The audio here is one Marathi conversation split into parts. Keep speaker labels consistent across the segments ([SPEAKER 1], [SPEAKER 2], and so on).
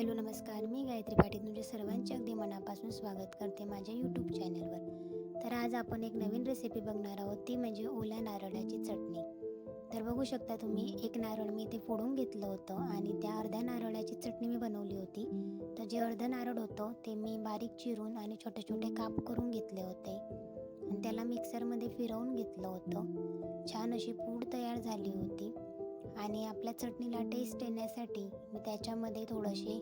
[SPEAKER 1] हॅलो नमस्कार. मी गायत्री पाटील. तुमच्या सर्वांचे अगदी मनापासून स्वागत करते माझ्या यूट्यूब चॅनलवर तर आज आपण एक नवीन रेसिपी बघणार आहोत. ती म्हणजे ओल्या नारळाची चटणी. तर बघू शकता तुम्ही एक नारळ मी ते फोडून घेतलं होतं आणि त्या अर्ध्या नारळाची चटणी मी बनवली होती. तर जे अर्धं नारळ होतं ते मी बारीक चिरून आणि छोटे छोटे काप करून घेतले होते. आणि त्याला मिक्सरमध्ये फिरवून घेतलं होतं. छान अशी पूड तयार झाली होती. आणि आपल्या चटणीला टेस्ट येण्यासाठी मी त्याच्यामध्ये थोडेसे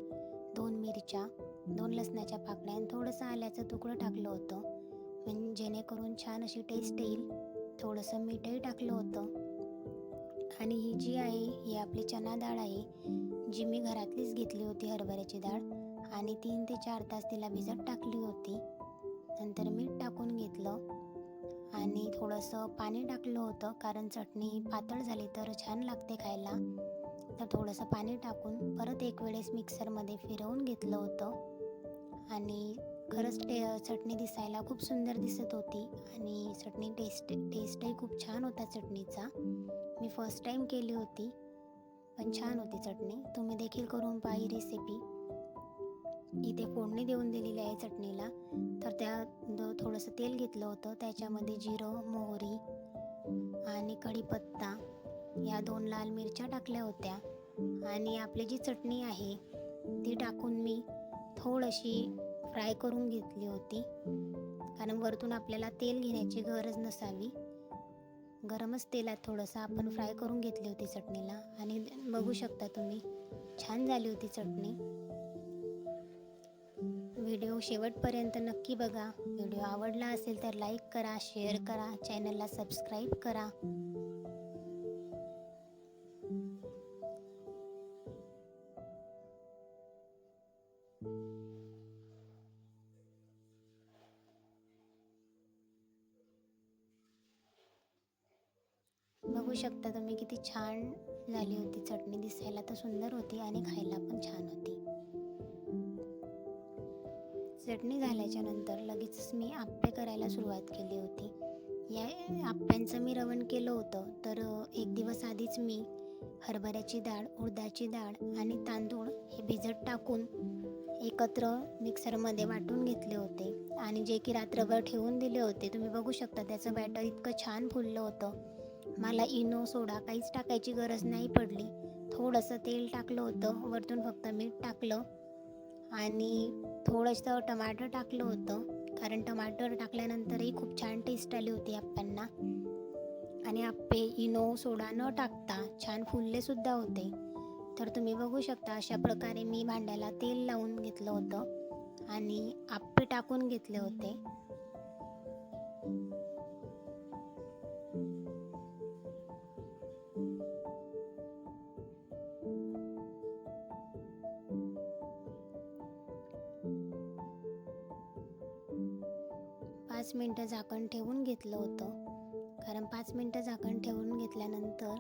[SPEAKER 1] दोन मिरच्या दोन लसणाच्या पाकळ्या आणि थोडंसं आल्याचं तुकडं टाकलं होतं. म्हणजे जेणेकरून छान अशी टेस्ट येईल. थोडंसं मीठही टाकलं होतं. आणि ही जी आहे ही आपली चना डाळ आहे जी मी घरातलीच घेतली होती हरभऱ्याची डाळ आणि तीन ते चार तास तिला भिजत टाकली होती. नंतर मीठ टाकून घेतलं. आणि थोडंसं पाणी टाकलं होतं कारण चटणी पातळ झाली तर छान लागते खायला. तर थोडंसं पाणी टाकून परत एक वेळेस मिक्सरमध्ये फिरवून घेतलं होतं. आणि खरंच टे चटणी दिसायला खूप सुंदर दिसत होती आणि चटणी टेस्ट टेस्टही खूप छान होता चटणीचा. मी फर्स्ट टाईम केली होती पण छान होती चटणी. तुम्ही देखील करून पाही रेसिपी इथे फोडणी देऊन दिलेली आहे चटणीला. तर त्या थोडंसं तेल घेतलं होतं. त्याच्यामध्ये जिरं मोहरी आणि कढीपत्ता या दोन लाल मिरच्या टाकल्या होत्या. आणि आपली जी चटणी आहे ती टाकून मी थोडीशी फ्राय करून घेतली होती. कारण वरतून आपल्याला तेल घेण्याची गरज नसावी. गरमच तेलात थोडंसं आपण फ्राय करून घेतली होती चटणीला. आणि बघू शकता तुम्ही छान झाली होती चटणी. व्हिडिओ शेवटपर्यंत नक्की बघा. व्हिडिओ आवडला असेल तर लाईक करा शेअर करा चॅनलला सबस्क्राईब करा. बघू शकता तुम्ही किती छान झाली होती. चटणी दिसायला तर सुंदर होती आणि खायला पण छान होती. चटणी झाल्याच्यानंतर लगेचच मी आप्पे करायला सुरुवात केली होती. या आप्प्यांचं मी रवण केलं होतं. तर एक दिवस आधीच मी हरभऱ्याची डाळ उडदाची डाळ आणि तांदूळ हे भिजत टाकून एकत्र मिक्सरमध्ये वाटून घेतले होते. आणि जे की रात्रभर ठेवून दिले होते. तुम्ही बघू शकता त्याचं बॅटर इतकं छान फुललं होतं. मला इनो सोडा काहीच टाकायची गरज नाही पडली. थोडंसं तेल टाकलं होतं. वरतून फक्त मीठ टाकलं. आणि थोडंसं टमाटर टाकलं होतं. कारण टमाटर टाकल्यानंतरही खूप छान टेस्ट आली होती आप्प्यांना आणि आप्पे इनो सोडा न टाकता छान फुललेसुद्धा होते. तर तुम्ही बघू शकता अशा प्रकारे मी भांड्याला तेल लावून घेतलं होतं. आणि आप्पे टाकून घेतले होते. पाच मिनटं झाकण ठेवून घेतलं होतं. कारण पाच मिनटं झाकण ठेवून घेतल्यानंतर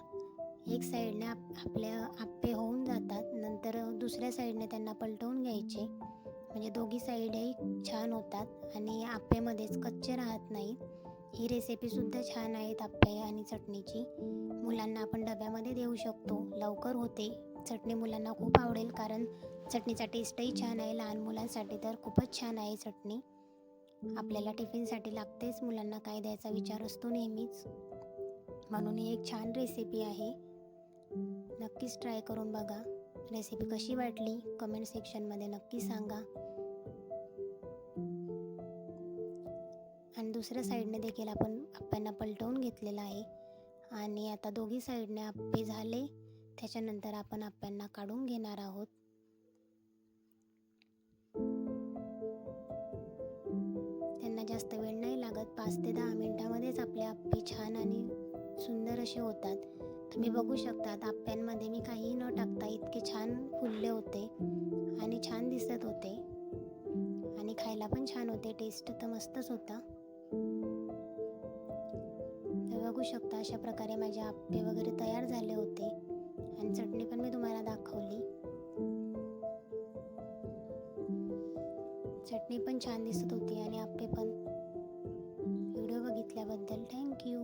[SPEAKER 1] एक साईडने आप आपल्या आप्पे होऊन जातात. नंतर दुसऱ्या साईडने त्यांना पलटवून घ्यायचे. म्हणजे दोघी साईडही छान होतात आणि आप्पेमध्येच कच्चे राहत नाहीत ही रेसिपीसुद्धा छान आहेत आप्पे आणि चटणीची. मुलांना आपण डब्यामध्ये देऊ शकतो. लवकर होते. चटणी मुलांना खूप आवडेल कारण चटणीचा टेस्टही छान आहे लहान मुलांसाठी तर खूपच छान आहे चटणी. आपल्याला टिफिनसाठी लागतेच. मुलांना काय द्यायचा विचार असतो नेहमीच. म्हणून ही एक छान रेसिपी आहे. नक्कीच ट्राय करून बघा. रेसिपी कशी वाटली? कमेंट सेक्शनमध्ये नक्की सांगा. आणि दुसऱ्या साईडने देखील आपण आप्प्यांना पलटवून घेतलेलं आहे. आणि आता दोघी साईडने आप्पे झाले. त्याच्यानंतर आपण आप्यांना काढून घेणार आहोत. त्यांना जास्त वेळ नाही लागत. पाच ते दहा मिनटामध्येच आपले आप्पे छान आणि सुंदर असे होतात. तुम्ही बघू शकतात आप्प्यांमध्ये मी काहीही न टाकता इतके छान फुलले होते आणि छान दिसत होते. आणि खायला पण छान होते. टेस्ट तर मस्तच होता. तर बघू शकता अशा प्रकारे माझे आप्पे वगैरे तयार झाले होते. आणि चटणी पण मी तुम्हाला दाखवली. चटणी पण छान दिसत होती आणि आपे पण. Video बघितल्याबद्दल thank you